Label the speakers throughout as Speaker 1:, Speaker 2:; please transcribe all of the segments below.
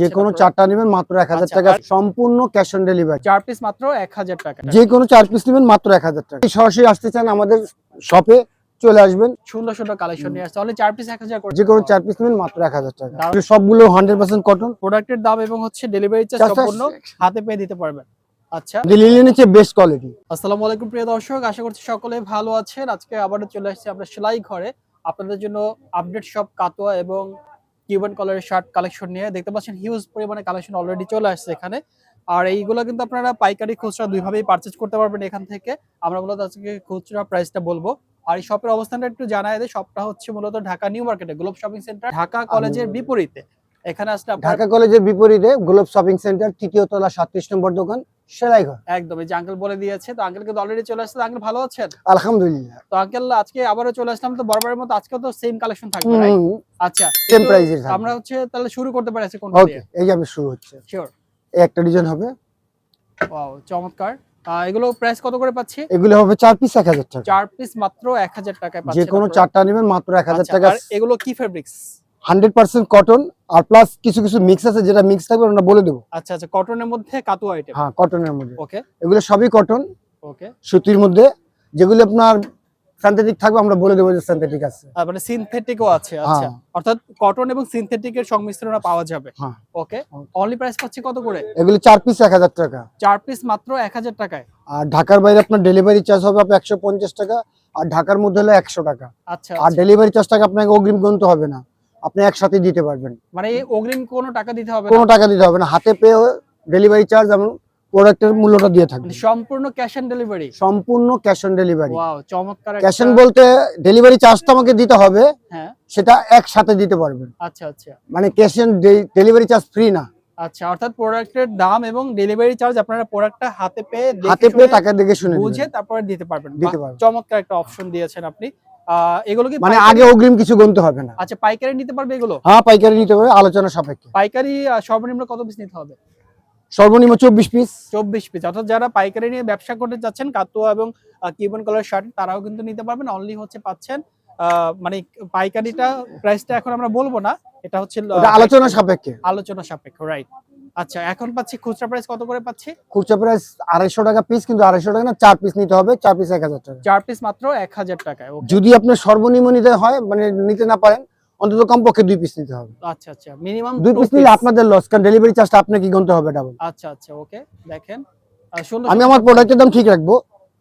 Speaker 1: যে কোনো চারটা নেবেন মাত্র এক হাজার
Speaker 2: আচ্ছা,
Speaker 1: টাকা। সম্পূর্ণ ক্যাশ অন ডেলিভারি
Speaker 2: চার পিস মাত্র এক হাজার টাকা।
Speaker 1: যে কোনো চার পিস নেবেন মাত্র এক হাজার টাকা। সরাসরি আসতে চান আমাদের শপে চলে আসবেন।
Speaker 2: সুন্দর সুন্দর কালেকশন নিয়ে আসছে। অনলি চার পিস এক হাজার করে।
Speaker 1: যে কোনো চার পিস নেবেন মাত্র এক হাজার টাকা। সবগুলো হান্ড্রেড পার্সেন্ট কটন
Speaker 2: প্রোডাক্টের দাম এবং হচ্ছে ডেলিভারি চার্জ সম্পূর্ণ হাতে পেয়ে দিতে পারবেন। আচ্ছা।
Speaker 1: লিলেন হচ্ছে বেস্ট কোয়ালিটি
Speaker 2: আসসালামু আলাইকুম প্রিয় দর্শক। আশা করছি সকলে ভালো আছেন। আজকে আবারও চলে আসছি আমরা সেলাই ঘরে। আপনাদের জন্য আপডেট সব কাতোয়া এবং কিউবান কালারের শার্ট কালেকশন নিয়ে দেখতে পাচ্ছেন হিউজ পরিমাণে কালেকশন অলরেডি চলে আসছে এখানে। আর এইগুলো কিন্তু আপনারা পাইকারি খুচরা দুইভাবেই পারচেজ করতে পারবেন এখান থেকে। আমরা মূলত আজকে খুচরা প্রাইসটা বলব। আর এই শপের অবস্থানটা একটু জানাই দেয় শপটা হচ্ছে মূলত ঢাকা নিউ মার্কেটে গ্লোব শপিং সেন্টার ঢাকা কলেজের বিপরীতে। এখানে আসলে
Speaker 1: ঢাকা কলেজের বিপরীতে গ্লোব শপিং সেন্টার তৃতীয় তলা সাতত্রিশ নম্বর দোকান। সেলাই ঘর।
Speaker 2: একদম এই যে আঙ্কেল বলে দিয়েছে তো আঙ্কেল কিন্তু অলরেডি চলে আসছে আঙ্কেল ভালো আছেন?
Speaker 1: আলহামদুলিল্লাহ।
Speaker 2: তো আঙ্কেল আজকে আবারও চলে আসলাম তো বরাবরের মতো আজকে তো সেম কালেকশন থাকবে আচ্ছা
Speaker 1: সেম
Speaker 2: একটু
Speaker 1: প্রাইসের
Speaker 2: আমরা হচ্ছে তাহলে শুরু করতে পারি আজকে কোনটা দিয়ে?
Speaker 1: এই যে আমি শুরু হচ্ছে।
Speaker 2: শিওর
Speaker 1: একটা ডিজাইন হবে।
Speaker 2: ওয়াও চমৎকার। এগুলো প্রাইস কত করে পাচ্ছি?
Speaker 1: এগুলো হবে চার পিস এক হাজার টাকা।
Speaker 2: চার পিস মাত্র এক হাজার টাকায়
Speaker 1: যে কোনো চারটা নেবেন মাত্র এক হাজার
Speaker 2: আচ্ছা,
Speaker 1: টাকা।
Speaker 2: এগুলো কি ফেব্রিক্স
Speaker 1: হান্ড্রেড পার্সেন্ট কটন আর প্লাস কিছু কিছু মিক্স আছে যেটা মিক্স থাকবে ওটা বলে দেবো।
Speaker 2: আচ্ছা আচ্ছা কটনের মধ্যে কাতু আইটেম
Speaker 1: হ্যাঁ কটনের মধ্যে।
Speaker 2: ওকে
Speaker 1: এগুলো সবই কটন
Speaker 2: ওকে
Speaker 1: সুতির মধ্যে যেগুলো আপনার সিনথেটিক থাকবে আমরা বলে দেবো যে সিনথেটিক আছে।
Speaker 2: মানে সিনথেটিকও আছে আচ্ছা।
Speaker 1: হ্যাঁ।
Speaker 2: অর্থাৎ কটন এবং সিনথেটিকের সংমিশ্রণ পাওয়া যাবে। ওকে অনলি প্রাইস পাচ্ছি কত করে?
Speaker 1: এগুলো চার পিস এক হাজার টাকা।
Speaker 2: চার পিস মাত্র এক হাজার টাকায়?
Speaker 1: আর ঢাকার বাইরে আপনার ডেলিভারি চার্জ হবে আপনার একশো পঞ্চাশ টাকা আর ঢাকার মধ্যে হলে একশো টাকা।
Speaker 2: আচ্ছা
Speaker 1: আর
Speaker 2: আচ্ছা।
Speaker 1: ডেলিভারি চার্জটা আপনাকে অগ্রিম গুনতে হবে না। আপনি একসাথে দিতে পারবেন।
Speaker 2: মানে অগ্রিম কোনো টাকা দিতে হবে
Speaker 1: কোনো টাকা দিতে হবে না। হাতে পেয়ে ডেলিভারি চার্জ এবং প্রোডাক্টের মূল্যটা দিয়ে থাকবে।
Speaker 2: মানে সম্পূর্ণ ক্যাশ অন ডেলিভারি
Speaker 1: সম্পূর্ণ ক্যাশ অন ডেলিভারি
Speaker 2: ওয়াও চমৎকার
Speaker 1: ক্যাশ অন বলতে ডেলিভারি চার্জটা আমাকে দিতে হবে।
Speaker 2: হ্যাঁ।
Speaker 1: সেটা একসাথে দিতে পারবেন।
Speaker 2: আচ্ছা আচ্ছা।
Speaker 1: মানে cash on delivery charge free না।
Speaker 2: আচ্ছা অর্থাৎ প্রোডাক্টের দাম এবং ডেলিভারি চার্জ আপনারা প্রোডাক্টটা হাতে পেয়ে
Speaker 1: হাতে পেয়ে টাকা দেখে শুনে
Speaker 2: বুঝে তারপরে দিতে পারবেন।
Speaker 1: দিতে পারবেন।
Speaker 2: চমৎকার একটা অপশন দিয়েছেন আপনি। এগুলো কি
Speaker 1: মানে আগে অগ্রিম কিছু গুনতে হবে না।
Speaker 2: আচ্ছা পাইকারি নিতে পারবে এগুলো?
Speaker 1: হ্যাঁ পাইকারি নিতে হবে আলোচনা সাপেক্ষে।
Speaker 2: পাইকারি সর্বনিম্ন কত পিস নিতে হবে?
Speaker 1: সর্বনিম্ন চব্বিশ পিস
Speaker 2: চব্বিশ পিস অর্থাৎ যারা পাইকারি নিয়ে ব্যবসা করতে চাচ্ছেন কাতুয়া এবং কিউবন কালার শার্ট তারাও কিন্তু নিতে পারবেন। অনলি হচ্ছে পাচ্ছেন মানে পাইকারিটা প্রাইসটা এখন আমরা বলব না। এটা হচ্ছে
Speaker 1: আলোচনা সাপেক্ষে।
Speaker 2: আলোচনা সাপেক্ষ রাইট আচ্ছা এখন পাচ্ছি খুচরা প্রাইস কত করে পাচ্ছি?
Speaker 1: খুচরা প্রাইস আড়াইশো টাকা পিস কিন্তু আড়াইশো টাকা না চার পিস নিতে হবে চার পিস এক হাজার টাকা।
Speaker 2: চার পিস মাত্র এক হাজার টাকায়।
Speaker 1: যদি আপনার সর্বনিম্ন নিতে হয় মানে নিতে না পারেন অন্তত কমপক্ষে দুই পিস নিতে হবে।
Speaker 2: আচ্ছা আচ্ছা মিনিমাম
Speaker 1: দুই পিস নিলে আপনাদের লস কারণ ডেলিভারি চার্জটা আপনাকে গুনতে হবে ডাবল
Speaker 2: আচ্ছা আচ্ছা ওকে দেখেন।
Speaker 1: আমি আমার প্রোডাক্টের দাম ঠিক রাখব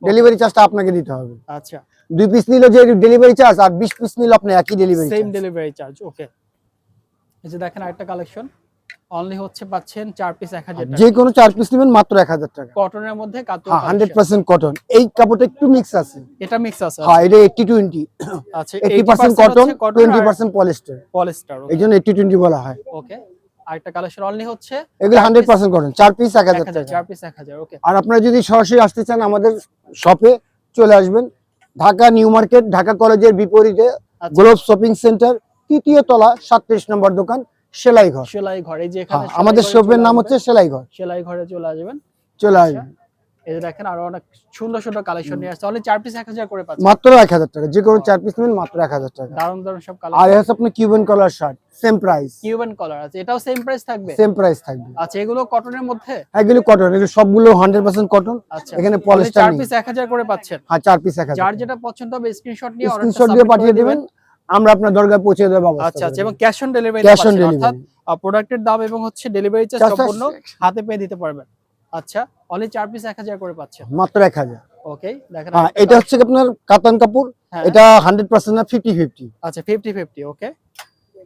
Speaker 1: ডেলিভারি চার্জটা আপনাকে দিতে হবে।
Speaker 2: আচ্ছা।
Speaker 1: দুই পিস নিলে যে ডেলিভারি চার্জ আর বিশ পিস নিলে আপনি একই delivery
Speaker 2: same delivery charge okay এই যে দেখেন আরেকটা কালেকশন অনলি হচ্ছে পাচ্ছেন চার পিস এক হাজার
Speaker 1: যে কোনো চার পিস নেবেন মাত্র এক হাজার টাকা।
Speaker 2: কটনের মধ্যে কাতো
Speaker 1: হ্যাঁ হান্ড্রেড পার্সেন্ট কটন এই কাপড়টা একটু মিক্স আছে।
Speaker 2: এটা মিক্স আছে
Speaker 1: হ্যাঁ এটা এইটটি টোয়েন্টি
Speaker 2: আচ্ছা
Speaker 1: eighty percent cotton twenty percent polyester
Speaker 2: polyester
Speaker 1: এই জন্য এইটি টোয়েন্টি বলা হয়।
Speaker 2: ওকে আরেকটা কালেকশন অনলি হচ্ছে
Speaker 1: এগুলো
Speaker 2: চার
Speaker 1: হান্ড্রেড
Speaker 2: piece
Speaker 1: পার্সেন্ট কটন চার পিস এক
Speaker 2: এক
Speaker 1: হাজার
Speaker 2: হাজার
Speaker 1: টাকা।
Speaker 2: চার পিস এক হাজার ওকে
Speaker 1: আর আপনারা যদি সরাসরি আসতে চান আমাদের শপে চলে আসবেন। ঢাকা নিউ মার্কেট ঢাকা কলেজের বিপরীতে
Speaker 2: আচ্ছা।
Speaker 1: গ্লোব শপিং সেন্টার তৃতীয় তলা সাতত্রিশ নম্বর দোকান। সেলাই ঘর
Speaker 2: সেলাই ঘরে যে
Speaker 1: হ্যাঁ,
Speaker 2: এখানে
Speaker 1: আমাদের শপের নাম হচ্ছে সেলাই ঘর
Speaker 2: সেলাই ঘরে চলে আসবেন।
Speaker 1: চলে
Speaker 2: আচ্ছা।
Speaker 1: আসবেন।
Speaker 2: এই দেখেন আরও অনেক সুন্দর সুন্দর কালেকশন নিয়ে আসছে। অনলি চার পিস এক হাজার করে পাচ্ছেন।
Speaker 1: মাত্র এক হাজার টাকা যে কোনো চার পিস নেবেন মাত্র এক হাজার টাকা।
Speaker 2: দারুণ দারুণ সব
Speaker 1: আর
Speaker 2: কালেকশন
Speaker 1: হচ্ছে আপনার Cuban collar shirt same price
Speaker 2: Cuban collar আছে এটাও সেম প্রাইস থাকবে?
Speaker 1: সেম প্রাইস থাকবে।
Speaker 2: আচ্ছা এগুলো কটনের মধ্যে?
Speaker 1: এগুলো কটন এগুলো সবগুলো হান্ড্রেড পার্সেন্ট কটন
Speaker 2: আচ্ছা
Speaker 1: এখানে পলিস্টার
Speaker 2: চার পিস এক হাজার করে পাচ্ছেন?
Speaker 1: হ্যাঁ চার পিস এক হাজার
Speaker 2: যার যেটা পছন্দ হবে স্ক্রিনশট নিয়ে
Speaker 1: স্ক্রিনশট দিয়ে পাঠিয়ে দেবেন। আমরা আপনার দরকার পৌঁছে দেবো
Speaker 2: আচ্ছা আচ্ছা এবং cash on delivery
Speaker 1: cash on
Speaker 2: অর্থাৎ প্রোডাক্টের দাম এবং হচ্ছে ডেলিভারি চার্জ সম্পূর্ণ হাতে পেয়ে দিতে পারবেন। আচ্ছা অনলি চার পিস এক হাজার করে পাচ্ছেন।
Speaker 1: মাত্র এক হাজার।
Speaker 2: ওকে দেখেন
Speaker 1: হ্যাঁ এটা হচ্ছে আপনার কাতান কাপড়?
Speaker 2: হ্যাঁ,
Speaker 1: এটা হান্ড্রেড পার্সেন্ট না ফিফটি ফিফটি
Speaker 2: আচ্ছা ফিফটি ফিফটি ওকে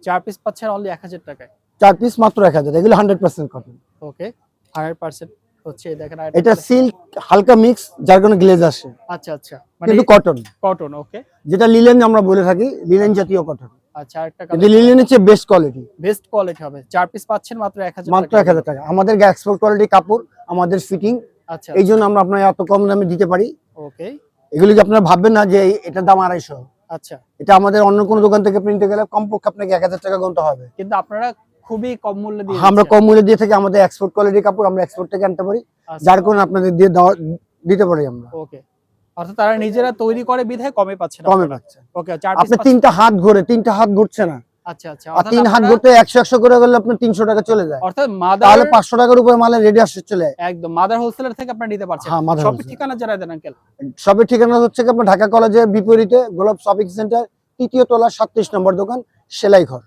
Speaker 2: চার পিস পাচ্ছেন অনলি এক হাজার টাকায়।
Speaker 1: চার পিস মাত্র এক হাজার এগুলো hundred percent cotton
Speaker 2: okay hundred percent হচ্ছে দেখেন
Speaker 1: এটা সিল্ক হালকা মিক্স যার কারণে গ্লেজ আসে।
Speaker 2: আচ্ছা আচ্ছা। মানে
Speaker 1: কিন্তু কটন
Speaker 2: কটন ওকে
Speaker 1: যেটা লিলেন আমরা বলে থাকি লিলেন জাতীয় কটন
Speaker 2: আচ্ছা আরেকটা
Speaker 1: কিন্তু লিলেন হচ্ছে বেস্ট কোয়ালিটি
Speaker 2: বেস্ট কোয়ালিটি হবে। চার পিস পাচ্ছেন মাত্র এক হাজার
Speaker 1: মাত্র এক হাজার টাকা। আমাদের এক্সপোর্ট কোয়ালিটি কাপড় আমাদের ফিটিং
Speaker 2: আচ্ছা।
Speaker 1: এই জন্য আমরা আপনার এত কম দামে দিতে পারি।
Speaker 2: ওকে
Speaker 1: এগুলি কি আপনারা ভাববেন না যে এটার দাম আড়াইশো?
Speaker 2: আচ্ছা।
Speaker 1: এটা আমাদের অন্য কোনো দোকান থেকে প্রিন্টে গেলে কমপক্ষে আপনাকে এক হাজার টাকা গুনতে হবে।
Speaker 2: কিন্তু আপনারা খুবই কম মূল্যে দিয়ে
Speaker 1: আমরা কম মূল্যে দিয়ে থাকি আমাদের এক্সপোর্ট কোয়ালিটি কাপড় আমরা এক্সপোর্ট থেকে আনতে পারি।
Speaker 2: আচ্ছা,
Speaker 1: যার কারণে আপনাদের দিয়ে দিতে পারি আমরা।
Speaker 2: ওকে অর্থাৎ তারা নিজেরা তৈরি করে বিধায় কমে পাচ্ছে না।
Speaker 1: কমে পাচ্ছে।
Speaker 2: ওকে চার
Speaker 1: আপনি তিনটা হাত ঘুরে তিনটা হাত ঘুরছে না।
Speaker 2: আচ্ছা আচ্ছা।
Speaker 1: তিন হাত ঘুরতে একশো একশো করে গেলে আপনার তিনশো টাকা চলে যায়।
Speaker 2: অর্থাৎ
Speaker 1: তাহলে পাঁচশো টাকার উপরে রেডি চলে
Speaker 2: একদম মাদার হোলসেলার থেকে আপনারা নিতে পারছেন।
Speaker 1: হ্যাঁ,
Speaker 2: ঠিকানা জানাই দেন আঙ্কেল
Speaker 1: সবের ঠিকানা হচ্ছে কি আপনার ঢাকা কলেজের বিপরীতে গোলাপ শপিং সেন্টার তৃতীয় তলা সাতত্রিশ নম্বর দোকান সেলাই ঘর